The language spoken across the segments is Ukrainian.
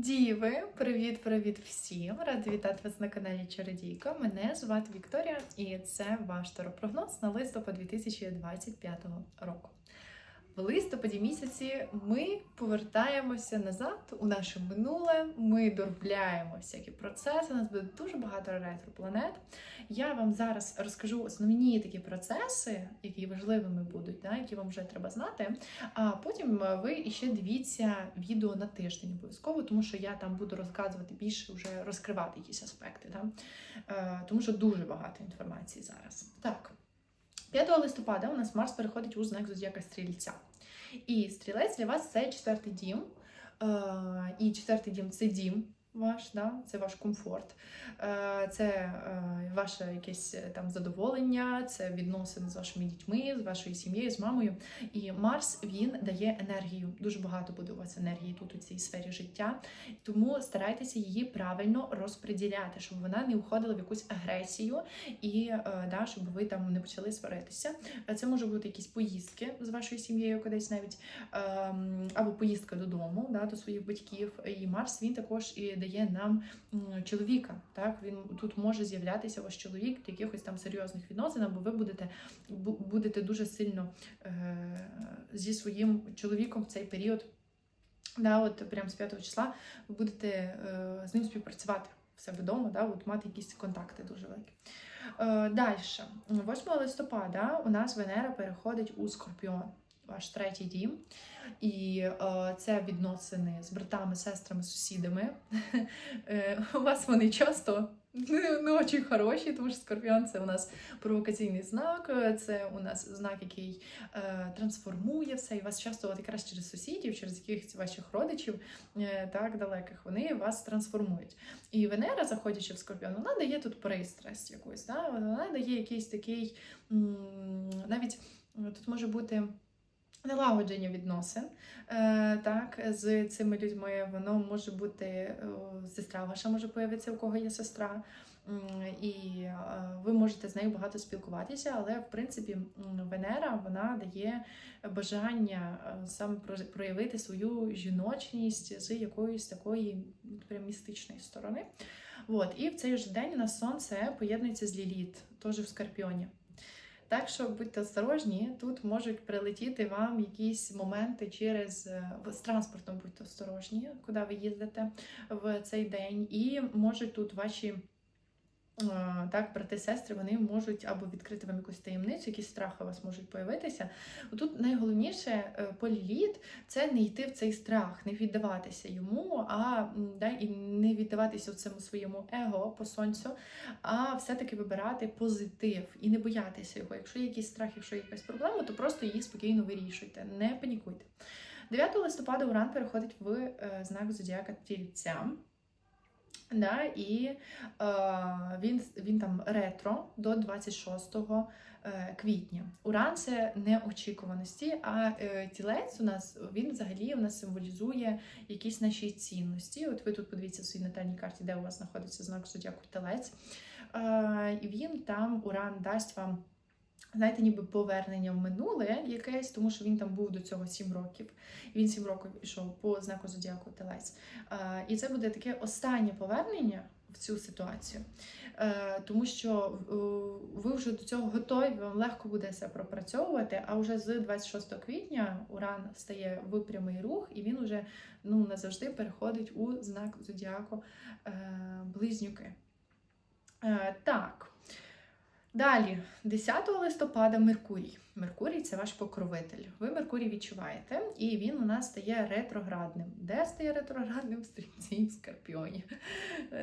Діви, привіт-привіт всім! Рада вітати вас на каналі Чародійка. Мене звати Вікторія, і це ваш торопрогноз на листопад 2025 року. В листопаді місяці ми повертаємося назад у наше минуле. Ми доробляємо всякі процеси. У нас буде дуже багато ретропланет. Я вам зараз розкажу основні такі процеси, які важливими будуть, да, які вам вже треба знати. А потім е, ви іще дивіться відео на тиждень обов'язково, тому що я там буду розказувати більше, вже розкривати якісь аспекти. Да? Е, тому що дуже багато інформації зараз. Так. 5 листопада у нас Марс переходить у знак зодіака Стрільця. І стрілець для вас це четвертий дім. Е, І четвертий дім це дім ваш, да? це ваш комфорт, Е, це е, ваше якесь е, там задоволення, це відносини з вашими дітьми, з вашою сім'єю, з мамою. І Марс він дає енергію. Дуже багато буде у вас енергії тут у цій сфері життя. Тому старайтеся її правильно розподіляти, щоб вона не уходила в якусь агресію і да, щоб ви там не почали сваритися. Це може бути якісь поїздки з вашою сім'єю, кудись навіть ем, або поїздка додому, да, до своїх батьків. І Марс він також і дає нам чоловіка. Так він тут може з'являтися ваш чоловік в якихось там серйозних відносинах, бо ви будете будете дуже сильно е, зі своїм чоловіком в цей період. Да, от прямо з 5 числа ви будете е, з ним співпрацювати в себе вдома, да, от мати якісь контакти дуже великі. Е, Далі, 8 листопада у нас Венера переходить у Скорпіон, ваш третій дім. І е, це відносини з братами, сестрами, сусідами. Е, у вас вони часто не, не дуже хороші, тому що Скорпіон це у нас провокаційний знак, е, це у нас знак, який е, трансформує все, і вас часто от якраз через сусідів, через якихось ваших родичів, е, так далеких, вони вас трансформують. І Венера, заходячи в Скорпіон, вона дає тут пристрасть якусь, да? вона дає якийсь такий м, навіть тут може бути. Налагодження відносин е, так, з цими людьми, воно може бути е, сестра ваша може появитися, у кого є сестра, і е, ви можете з нею багато спілкуватися, але в принципі Венера вона дає бажання саме про- проявити свою жіночність з якоїсь такої прям містичної сторони. От, і в цей же день у нас сонце поєднується з Ліліт, теж в Скорпіоні. Так що будьте осторожні, тут можуть прилетіти вам якісь моменти через е, з транспортом, будьте осторожні, куди ви їздите в цей день, і можуть тут ваші. Так, брати, сестри, вони можуть або відкрити вам якусь таємницю, якісь страхи у вас можуть появитися. Тут найголовніше е, по ліліт це не йти в цей страх, не віддаватися йому, а да, і не віддаватися цьому своєму его по сонцю, а все-таки вибирати позитив і не боятися його. Якщо є якийсь страх, якщо є якась проблема, то просто її спокійно вирішуйте, не панікуйте. 9 листопада Уран переходить в е, знак зодіака Тільця. Да, і е, він, він там ретро до 26 е, квітня. Уран це неочікуваності, а е, тілець у нас він взагалі у нас символізує якісь наші цінності. От ви тут подивіться в своїй натальній карті, де у вас знаходиться знак зодіаку телець. Е, він там уран дасть вам. Знаєте, ніби повернення в минуле якесь, тому що він там був до цього 7 років. Він 7 років йшов по знаку зодіаку Телець. І це буде таке останнє повернення в цю ситуацію, Е, тому що е, ви вже до цього готові, вам легко буде це пропрацьовувати. А вже з 26 квітня Уран стає в прямий рух, і він уже ну, назавжди переходить у знак зодіаку е, Близнюки. Так. Далі, 10 листопада Меркурій. Меркурій це ваш покровитель. Ви Меркурій відчуваєте, і він у нас стає ретроградним. Де стає ретроградним? В стрільці в скорпіоні.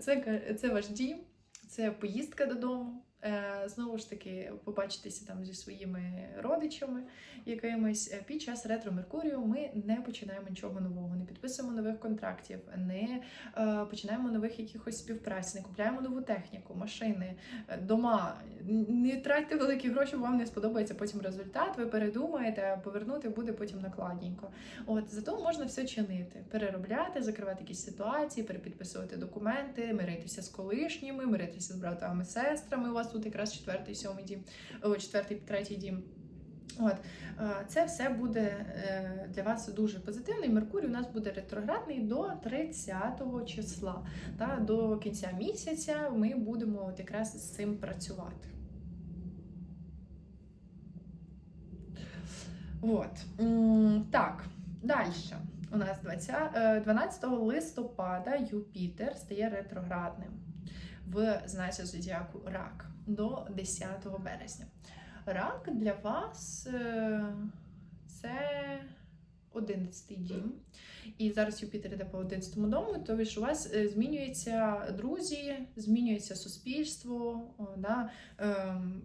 Це, це ваш дім, це поїздка додому. Е, Знову ж таки, побачитися там зі своїми родичами якимись. Е, Під час ретро Меркурію ми не починаємо нічого нового, не підписуємо нових контрактів, не е, починаємо нових якихось співпраць, не купляємо нову техніку, машини, дома. Не тратьте великі гроші, бо вам не сподобається потім результат. Ви передумаєте, повернути буде потім накладненько. От зато можна все чинити, переробляти, закривати якісь ситуації, перепідписувати документи, миритися з колишніми, миритися з братами, сестрами. У вас тут якраз четвертий, сьомий дім, о, четвертий, третій дім. От е, це все буде е, для вас дуже позитивно. І Меркурій у нас буде ретроградний до 30 числа. Та, до кінця місяця ми будемо от якраз з цим працювати. От. Так, далі. У нас 20, е, 12 листопада Юпітер стає ретроградним в знаці зодіаку Рак до 10 березня. Рак для вас е, це 11 дім. І зараз Юпітер йде по 11 дому, то ж у вас е, змінюються друзі, змінюється суспільство, да, ем,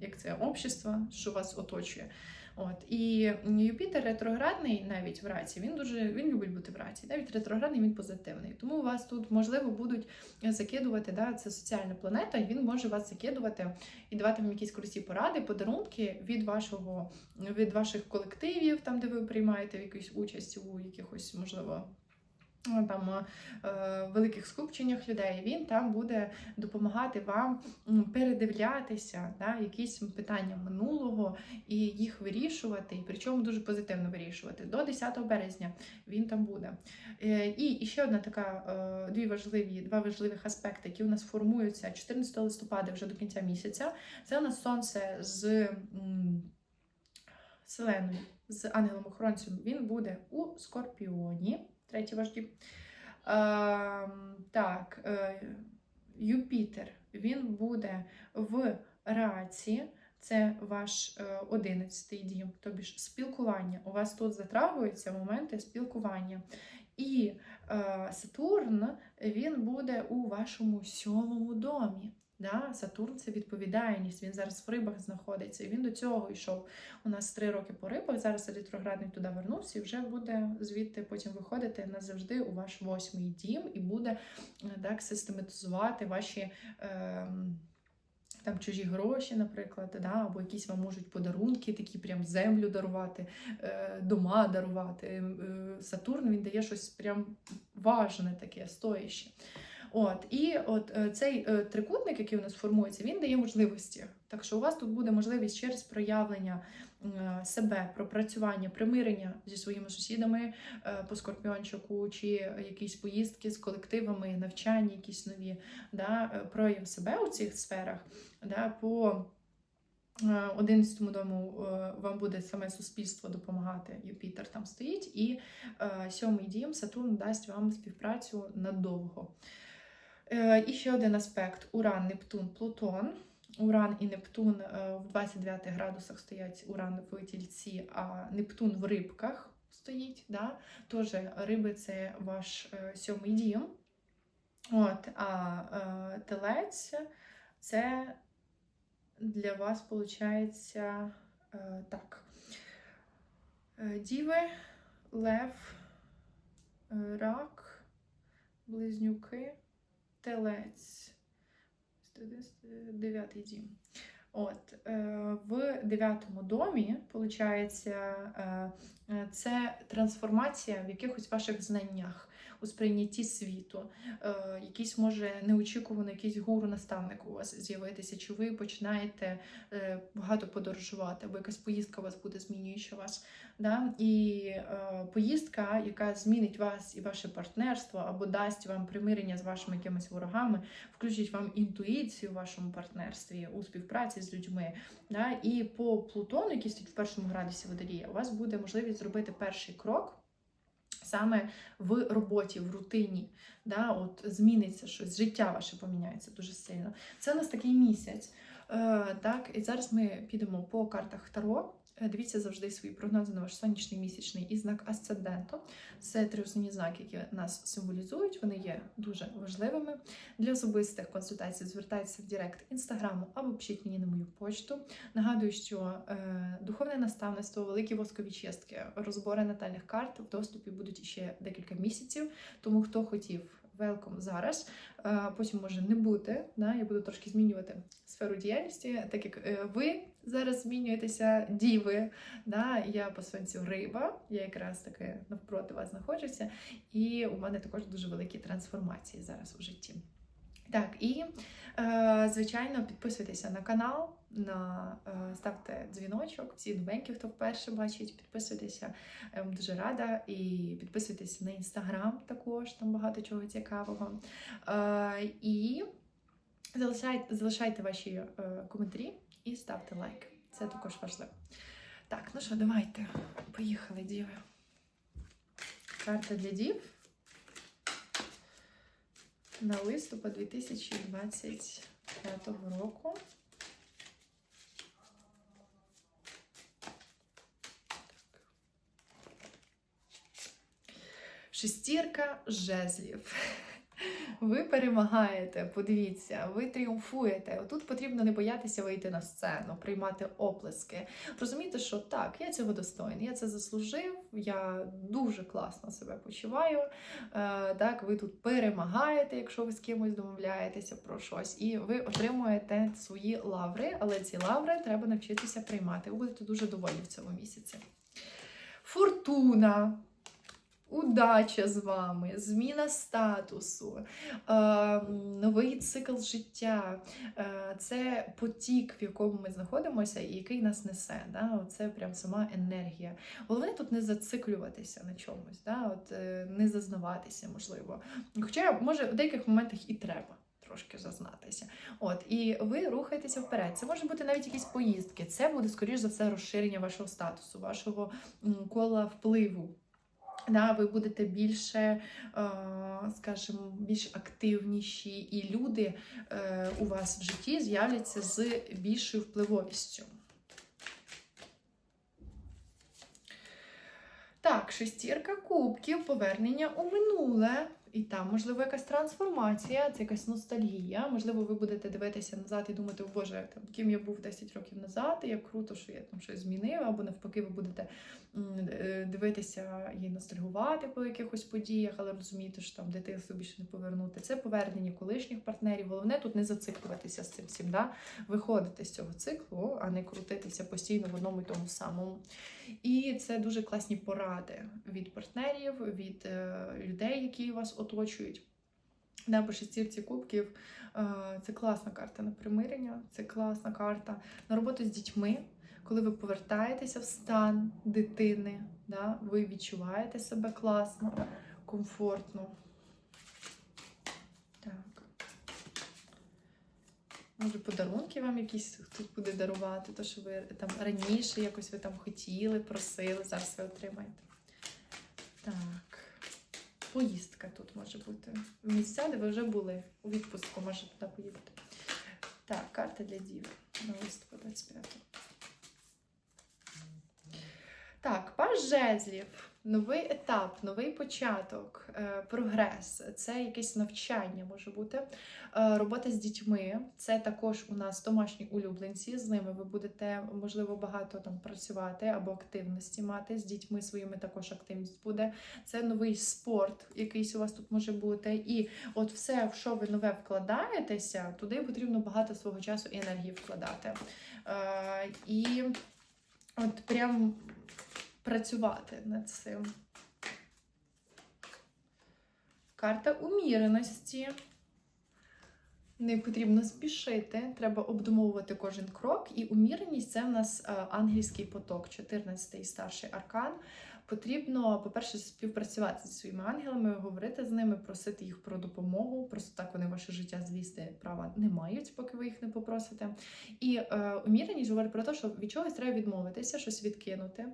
як це общество, що вас оточує. От і Юпітер ретроградний навіть в раці. Він дуже він любить бути в раці. Навіть ретроградний він позитивний. Тому у вас тут можливо будуть закидувати. Да, це соціальна планета, і він може вас закидувати і давати вам якісь круті поради, подарунки від вашого від ваших колективів, там де ви приймаєте якусь участь у якихось можливо. Там е, великих скупченнях людей він там буде допомагати вам передивлятися да, якісь питання минулого і їх вирішувати, і причому дуже позитивно вирішувати. До 10 березня він там буде. Е, і, ще одна така е, дві важливі, два важливих аспекти, які у нас формуються 14 листопада вже до кінця місяця. Це у нас сонце з м, Вселеною, з ангелом-охоронцем. Він буде у Скорпіоні. Треті вожді. Е, так, е, Юпітер він буде в раці. Це ваш одинадцятий дім, тобі ж спілкування. У вас тут затрагуються моменти спілкування. І е, Сатурн він буде у вашому сьомому домі. Да? Сатурн це відповідальність. Він зараз в рибах знаходиться. І він до цього йшов. У нас три роки по рибах. Зараз ретроградний туди вернувся і вже буде звідти потім виходити назавжди у ваш восьмий дім і буде так систематизувати ваші. Е, там чужі гроші, наприклад, да, або якісь вам можуть подарунки, такі прям землю дарувати, е, дома дарувати. Е, Сатурн він дає щось прям важне таке, стояще. От, І от е, цей е, трикутник, який у нас формується, він дає можливості. Так що у вас тут буде можливість через проявлення е, себе, пропрацювання, примирення зі своїми сусідами по скорпіончику, чи якісь поїздки з колективами, навчання, якісь нові, да, прояв себе у цих сферах. да, по 11 дому вам буде саме суспільство допомагати. Юпітер там стоїть, і сьомий дім Сатурн дасть вам співпрацю надовго. Е, і ще один аспект: Уран, Нептун, Плутон. Уран і Нептун е, в 29 градусах стоять Уран в тільці, а Нептун в рибках стоїть. Да? Тож риби це ваш е, сьомий дім. От, А телець це для вас виходить так. Діви, лев, рак, близнюки телець. Дев'ятий дім. От, е, В дев'ятому домі, виходить, е, це трансформація в якихось ваших знаннях у сприйнятті світу, е, якийсь може неочікуваний якийсь гуру-наставник у вас з'явитися, чи ви починаєте е, багато подорожувати, або якась поїздка у вас буде змінююча вас. Да? І е, поїздка, яка змінить вас і ваше партнерство, або дасть вам примирення з вашими якимись ворогами, включить вам інтуїцію в вашому партнерстві у співпраці з людьми. Да? І по Плутону, який стоїть в першому градусі водолія, у вас буде можливість зробити перший крок саме в роботі, в рутині. Да, от Зміниться щось, життя ваше поміняється дуже сильно. Це у нас такий місяць. Е, так, І зараз ми підемо по картах Таро. Е, дивіться завжди свої прогнози на ваш сонячний місячний і знак асценденту. Це три основні знаки, які нас символізують. Вони є дуже важливими. Для особистих консультацій звертайтеся в Директ інстаграму або пишіть мені на мою почту. Нагадую, що е, духовне наставництво, великі воскові чистки, розбори натальних карт в доступі будуть ще декілька місяців. Тому хто хотів велком зараз. Потім може не бути. Да? Я буду трошки змінювати сферу діяльності, так як е, ви зараз змінюєтеся, діви. Да? Я по сонцю риба, я якраз таки навпроти вас знаходжуся, і у мене також дуже великі трансформації зараз у житті. Так, і е, звичайно, підписуйтеся на канал, на, е, ставте дзвіночок. Всі новенькі, хто вперше бачить, підписуйтеся. Я вам дуже рада. І підписуйтесь на інстаграм також, там багато чого цікавого. Е, і залишайте, залишайте ваші е, коментарі і ставте лайк. Це також важливо. Так, ну що, давайте. Поїхали, діви. Карта для дів на листопад 2025 року. Шестірка жезлів. Ви перемагаєте, подивіться, ви тріумфуєте. Тут потрібно не боятися вийти на сцену, приймати оплески. Розуміти, що так, я цього достойний, я це заслужив, я дуже класно себе почуваю. Е, так, ви тут перемагаєте, якщо ви з кимось домовляєтеся про щось, і ви отримуєте свої лаври, але ці лаври треба навчитися приймати. Ви будете дуже доволі в цьому місяці. Фортуна. Удача з вами, зміна статусу, е, новий цикл життя. Е, це потік, в якому ми знаходимося, і який нас несе. Да? Це прям сама енергія. Головне тут не зациклюватися на чомусь? От, е, не зазнаватися, можливо. Хоча, може, в деяких моментах і треба. Трошки зазнатися. От, і ви рухаєтеся вперед. Це може бути навіть якісь поїздки. Це буде, скоріш за все, розширення вашого статусу, вашого кола впливу. Да, ви будете більше, е, скажімо, більш активніші, і люди е, у вас в житті з'являться з більшою впливовістю. Так, шестірка кубків, повернення у минуле. І там, можливо, якась трансформація, це якась ностальгія. Можливо, ви будете дивитися назад і думати, о Боже, там, ким я був 10 років назад, і як круто, що я там щось змінив, або навпаки, ви будете е, дивитися і ностальгувати по якихось подіях, але розумієте, що там дитинство більше не повернути. Це повернення колишніх партнерів. Головне тут не зациклюватися з цим всім, да? виходити з цього циклу, а не крутитися постійно в одному і тому самому. І це дуже класні поради від партнерів, від е, людей, які вас оточують. Да, по шестірці кубків е, це класна карта на примирення, це класна карта на роботу з дітьми. Коли ви повертаєтеся в стан дитини, да, ви відчуваєте себе класно, комфортно. Так. Може, подарунки вам якісь хтось буде дарувати, то що ви там раніше якось ви там хотіли, просили, зараз ви отримаєте. Так. Поїздка тут може бути. В місця, де ви вже були. У відпустку може туди поїхати. Так, карта для дів на листопад 25. Так, паж жезлів, новий етап, новий початок, е, прогрес. Це якесь навчання може бути. Е, робота з дітьми. Це також у нас домашні улюбленці. З ними ви будете, можливо, багато там працювати або активності мати. З дітьми своїми також активність буде. Це новий спорт, якийсь у вас тут може бути. І от все, в що ви нове вкладаєтеся, туди потрібно багато свого часу і енергії вкладати. Е, І от прям працювати над цим. Карта уміреності. Не потрібно спішити, треба обдумовувати кожен крок. І уміреність це в нас е, ангельський поток, 14-й старший аркан. Потрібно, по-перше, співпрацювати зі своїми ангелами, говорити з ними, просити їх про допомогу. Просто так вони ваше життя злізти права не мають, поки ви їх не попросите. І е, уміреність говорить про те, що від чогось треба відмовитися, щось відкинути,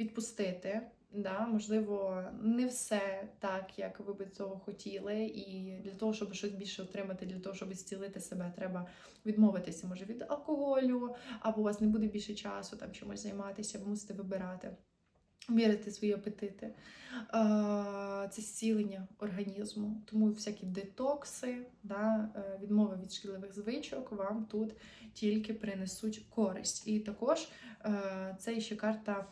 відпустити. Да, можливо, не все так, як ви би цього хотіли, і для того, щоб щось більше отримати, для того, щоб зцілити себе, треба відмовитися, може, від алкоголю, або у вас не буде більше часу там чимось займатися, ви мусите вибирати, мірити свої апетити. Це зцілення організму. Тому всякі детокси, да, е, відмови від шкідливих звичок вам тут тільки принесуть користь. І також е, це ще карта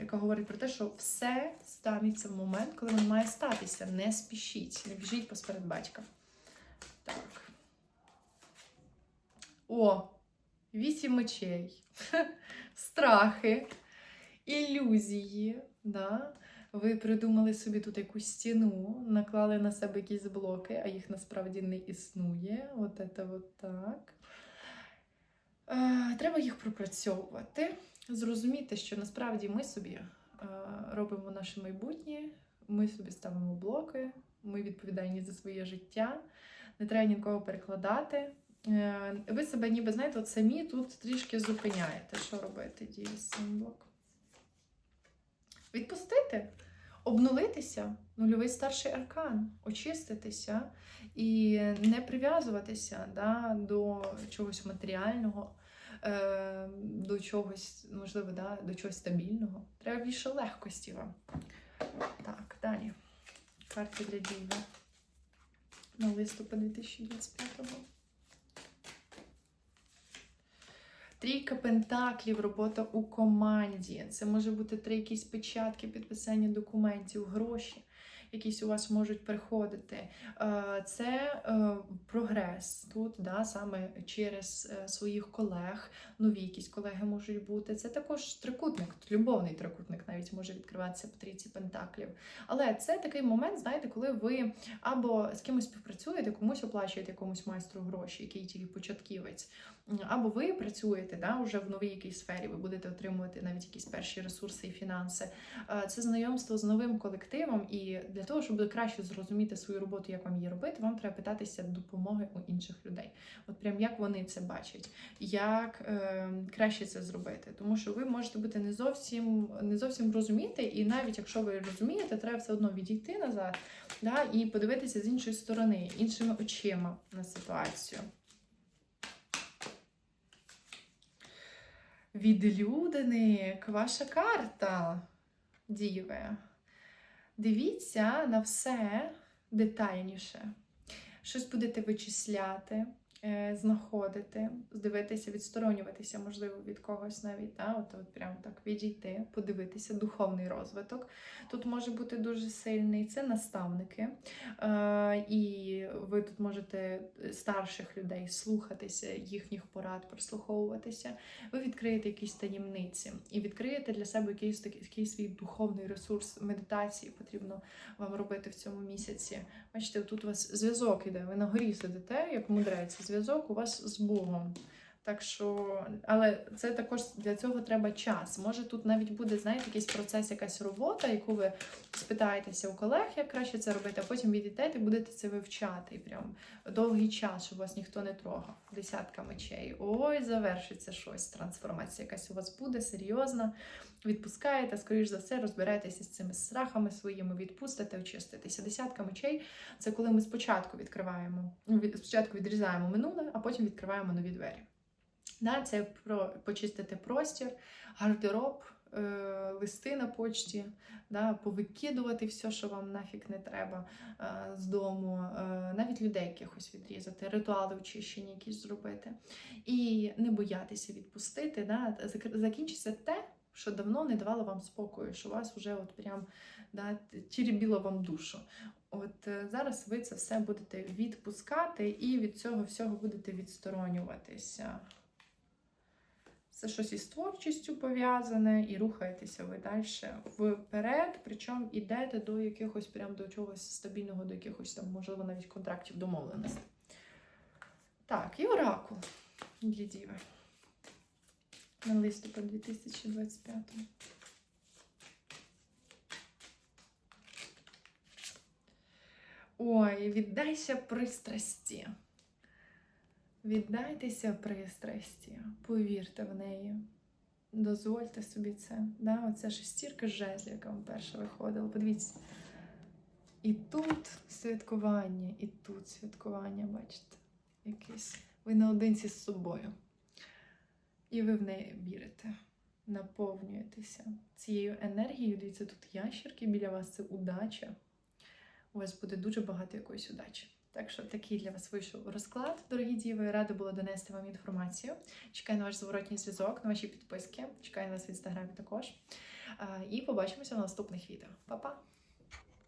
яка говорить про те, що все станеться в момент, коли воно має статися. Не спішіть, не біжіть посеред батька. Так. О, вісім мечей. Страхи, ілюзії. Да? Ви придумали собі тут якусь стіну, наклали на себе якісь блоки, а їх насправді не існує. От це от так. Е, Треба їх пропрацьовувати, зрозуміти, що насправді ми собі е, робимо наше майбутнє, ми собі ставимо блоки, ми відповідальні за своє життя, не треба нікого перекладати. Е, Ви себе ніби знаєте, от самі тут трішки зупиняєте. Що робити дії з цим блоком? Відпустити, обнулитися, нульовий старший аркан, очиститися і не прив'язуватися да, до чогось матеріального, е, до чогось, можливо, да, до чогось стабільного. Треба більше легкості вам. Так, далі. Карти для діви на листопад 2025 Трійка пентаклів, робота у команді. Це може бути три якісь печатки, підписання документів, гроші, якісь у вас можуть приходити. Е, Це е, прогрес тут, да, саме через е, своїх колег, нові якісь колеги можуть бути. Це також трикутник, любовний трикутник навіть може відкриватися по трійці пентаклів. Але це такий момент, знаєте, коли ви або з кимось співпрацюєте, комусь оплачуєте якомусь майстру гроші, який тільки початківець. Або ви працюєте да, вже в новій якійсь сфері, ви будете отримувати навіть якісь перші ресурси і фінанси. Це знайомство з новим колективом, і для того, щоб краще зрозуміти свою роботу, як вам її робити, вам треба питатися допомоги у інших людей. От прям як вони це бачать, як е, краще це зробити. Тому що ви можете бути не зовсім не зовсім розуміти, і навіть якщо ви розумієте, треба все одно відійти назад да, і подивитися з іншої сторони, іншими очима на ситуацію. Відлюденик, ваша карта, діви. Дивіться на все детальніше. Щось будете вичисляти, знаходити, дивитися, відсторонюватися, можливо, від когось навіть. Да? От, от прямо так відійти, подивитися, духовний розвиток. Тут може бути дуже сильний. Це наставники. Е, і ви тут можете старших людей слухатися, їхніх порад, прислуховуватися. Ви відкриєте якісь таємниці і відкриєте для себе якийсь такий свій духовний ресурс медитації потрібно вам робити в цьому місяці. Бачите, тут у вас зв'язок іде. Ви на горі сидите, як мудрець, зв'язок у вас з Богом. Так що, але це також для цього треба час. Може, тут навіть буде, знаєте, якийсь процес, якась робота, яку ви спитаєтеся у колег, як краще це робити, а потім відійдете і будете це вивчати. І прям довгий час, щоб вас ніхто не трогав. Десятка мечей. Ой, завершиться щось. Трансформація якась у вас буде серйозна. Відпускаєте, скоріш за все, розбираєтеся з цими страхами своїми, відпустите, очиститеся. Десятка мечей це коли ми спочатку відкриваємо, ну, спочатку відрізаємо минуле, а потім відкриваємо нові двері. Да, це про почистити простір, гардероб, е, листи на почті, да, повикидувати все, що вам нафіг не треба е, з дому, е, навіть людей якихось відрізати, ритуали очищення якісь зробити. І не боятися відпустити. Да, закінчиться те, що давно не давало вам спокою, що вас вже от прям да, тірібіло вам душу. От е, зараз ви це все будете відпускати і від цього всього будете відсторонюватися. Це щось із творчістю пов'язане, і рухаєтеся ви далі вперед, причому йдете до якихось прям до чогось стабільного, до якихось там, можливо, навіть контрактів домовленостей. Так, і оракул для діви. На листопад 2025. Ой, віддайся пристрасті. Віддайтеся пристрасті, повірте в неї. Дозвольте собі це. Да? Оця шестірка жезлів, яка вам перша виходила. Подивіться. І тут святкування, і тут святкування, бачите, якесь. Ви наодинці з собою. І ви в неї вірите, наповнюєтеся цією енергією. Дивіться, тут ящерки біля вас це удача. У вас буде дуже багато якоїсь удачі. Так що такий для вас вийшов розклад, дорогі діви. Рада була донести вам інформацію. Чекаю на ваш зворотній зв'язок, на ваші підписки. Чекаю на вас в інстаграмі також. І побачимося в наступних відео. Па-па!